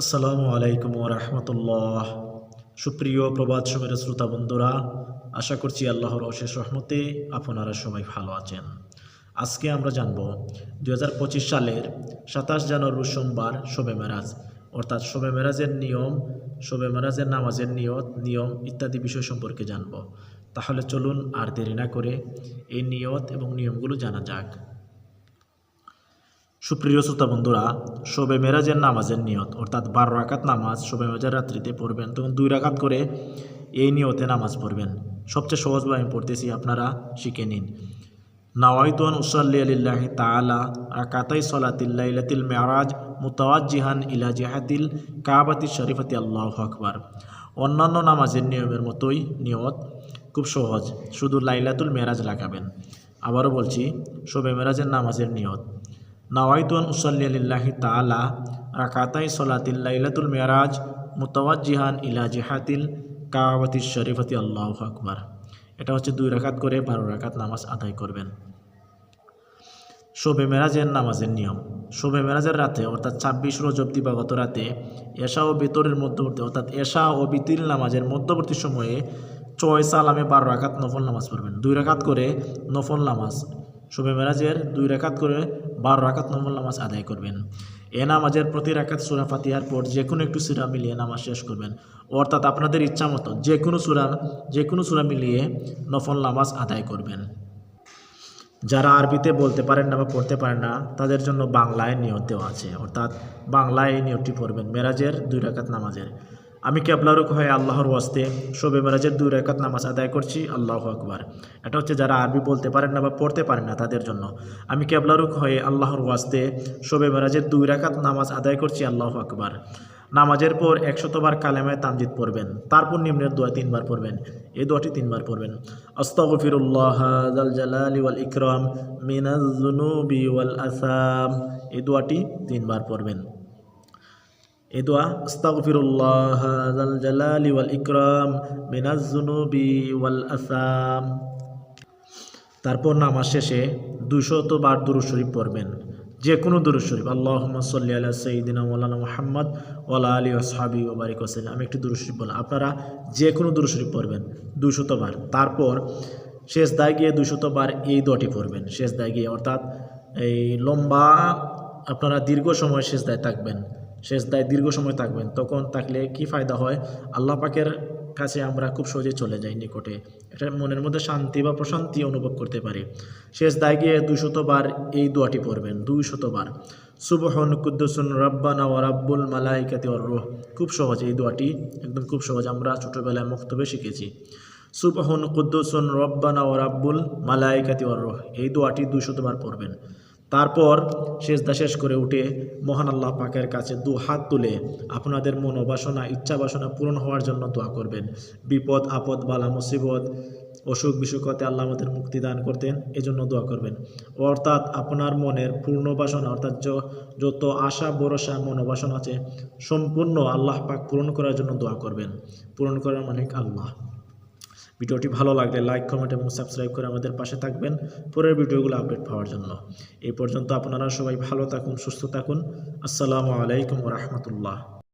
আসসালামু আলাইকুম রহমতুল্লাহ। সুপ্রিয় প্রবাদ সময়ের শ্রোতা বন্ধুরা, আশা করছি আল্লাহর অশেষ রহমতে আপনারা সবাই ভালো আছেন। আজকে আমরা জানব দু হাজার পঁচিশ সালের সাতাশ জানুয়ারি সোমবার শোবে মেরাজ, অর্থাৎ শোবে মেরাজের নিয়ম, শোবে মেরাজের নামাজের নিয়ত, নিয়ম ইত্যাদি বিষয় সম্পর্কে জানব। তাহলে চলুন আর দেরি না করে এই নিয়ত এবং নিয়মগুলো জানা যাক। সুপ্রিয় শ্রোতা বন্ধুরা, শোবে মেরাজের নামাজের নিয়ত, অর্থাৎ বারো রাকাত নামাজ শোবে মেরাজের রাত্রিতে পড়বেন। তখন দুই রাকাত করে এই নিয়তে নামাজ পড়বেন। সবচেয়ে সহজভাবে আমি পড়তেছি, আপনারা শিখে নিন। নাওয়াইতুয়ান উসাল্লি আলিল্লাহি তাআলা রাকাতাই সলাতিল্লাইলাতিল মেরাজ মুতাওয়াজ্জিহান ইলা জিহাতিল কাবাতি শরীফাতি, আল্লাহু আকবার। অন্যান্য নামাজের নিয়মের মতোই নিয়ত খুব সহজ, শুধু লাইলাতুল মেরাজ লাগাবেন। আবারও বলছি, শোবে মেরাজের নামাজের নিয়ত। নাওয়াইতুয়ান উসাল্লি আলিল্লাহি তাআলা, রাকাতাই সলাতিল লাইলাতুল মেরাজ, মুতাওয়াজ্জিহান ইলা জিহাতিল কাবাতি শরীফাতি, আল্লাহু আকবার। এটা হচ্ছে দুই রাকাত করে বারো রাকাত নামাজ আদায় করবেন। শোবে মেরাজের নামাজের নিয়ম। শোবে মেরাজের রাতে, অর্থাৎ ছাব্বিশ রজব দিবাগত রাতে, এশা ও বেতরের মধ্যবর্তী, অর্থাৎ এশা ও বিতির নামাজের মধ্যবর্তী সময়ে ছয় সালামে বারো রাকাত নফল নামাজ পড়বেন। দুই রাকাত করে নফল নামাজ শোবে মেরাজের দুই রাকাত করে বারো রাকাত নফল নামাজ আদায় করবেন। এ নামাজের প্রতি রাকাত সুরা ফাতিহার পর যে কোনো একটু সুরা মিলিয়ে নামাজ শেষ করবেন। অর্থাৎ আপনাদের ইচ্ছা মতো যে কোনো সুরা যে কোনো সুরা মিলিয়ে নফল নামাজ আদায় করবেন। যারা আরবিতে বলতে পারেন না বা পড়তে পারেন না, তাদের জন্য বাংলায় নিয়ত দেওয়া আছে। অর্থাৎ বাংলায় এই নিয়তটি পড়বেন মেরাজের দুই রাকাত নামাজের। আমি কেবলারুক হয়ে আল্লাহর ওয়াস্তে শোবে মেরাজের দুই রাকাত নামাজ আদায় করছি? আল্লাহ আকবার। এটা হচ্ছে যারা আরবি বলতে পারেন না বা পড়তে পারেন না তাদের জন্য। আমি কেবলারুক হয়ে আল্লাহর ওয়াস্তে শোবে মেরাজের দুই রাকাত নামাজ আদায় করছি? আল্লাহ আকবার। নামাজের পর একশতবার কালেমায় তামজিদ পড়বেন। তারপর নিম্নের দোয়া তিনবার পড়বেন। এই দোয়াটি তিনবার পড়বেন। আস্তাগফিরুল্লাহ জাল জালালি ইকরাম মিনাজ আসাম। এই দোয়াটি তিনবার পড়বেন। এই দোয়া আস্তাগফিরুল্লাহ জাল জালালি ওয়াল ইকরাম, মিনাজ জুনুবি ওয়াল আসাম। তারপর নামাজ শেষে দুশত বার দুরু শরীফ পড়বেন। যে কোনো দুরু শরীফ আল্লাহ সাল্লি আল্লাহ সঈদিনা মৌলানা মোহাম্মদ ওলা আলী আসহাবি ওবারিক হোসেন আমি একটি দুরু শরীফ বললাম, আপনারা যে কোনো দুরু শরীফ পড়বেন দুশত বার। তারপর শেষ দায় গিয়ে দুশত বার এই দোয়াটি পড়বেন শেষ দায় গিয়ে। অর্থাৎ এই লম্বা, আপনারা দীর্ঘ সময় শেষ দায় থাকবেন। শেষ দায় দীর্ঘ সময় থাকবেন, তখন থাকলে কি ফায়দা হয়? আল্লাহ পাকের কাছে আমরা খুব সহজে চলে যাই নিকটে। এটা মনের মধ্যে শান্তি বা প্রশান্তি অনুভব করতে পারি। শেষ দায় গিয়ে দুশতবার এই দোয়াটি পড়বেন দুই শতবার সুবহন কুদ্দুসুন রব্বানা ও রাব্বুল মালাইকাতি ওর রুহ। খুব সহজ এই দোয়াটি, একদম খুব সহজ। আমরা ছোটোবেলায় মক্তবে শিখেছি। সুবহন কুদ্দুসুন রব্বানা ও রাব্বুল মালাইকাতি ওর রুহ। এই দোয়াটি দুশতবার পড়বেন। তারপর শেষদা শেষ করে উঠে মহান আল্লাহ পাকের কাছে দু হাত তুলে আপনাদের মনোবাসনা ইচ্ছা বাসনা পূরণ হওয়ার জন্য দোয়া করবেন। বিপদ, আপদ, বালা, মুসিবত, অসুখ বিসুখতে আল্লাহ আমাদের মুক্তি দান করতেন, এজন্য দোয়া করবেন। অর্থাৎ আপনার মনের পূর্ণ বাসনা অর্থাৎ যত আশা, ভরসা মনোবাসনা আছে, সম্পূর্ণ আল্লাহ পাক পূরণ করার জন্য দোয়া করবেন। পূরণ করার মালিক আল্লাহ। ভিডিওটি ভালো লাগলে লাইক, কমেন্ট এবং সাবস্ক্রাইব করে আমাদের পাশে থাকবেন পরের ভিডিওগুলো আপডেট পাওয়ার জন্য। এই পর্যন্ত আপনারা সবাই ভালো থাকুন, সুস্থ থাকুন। আসসালামু আলাইকুম রহমতুল্লাহ।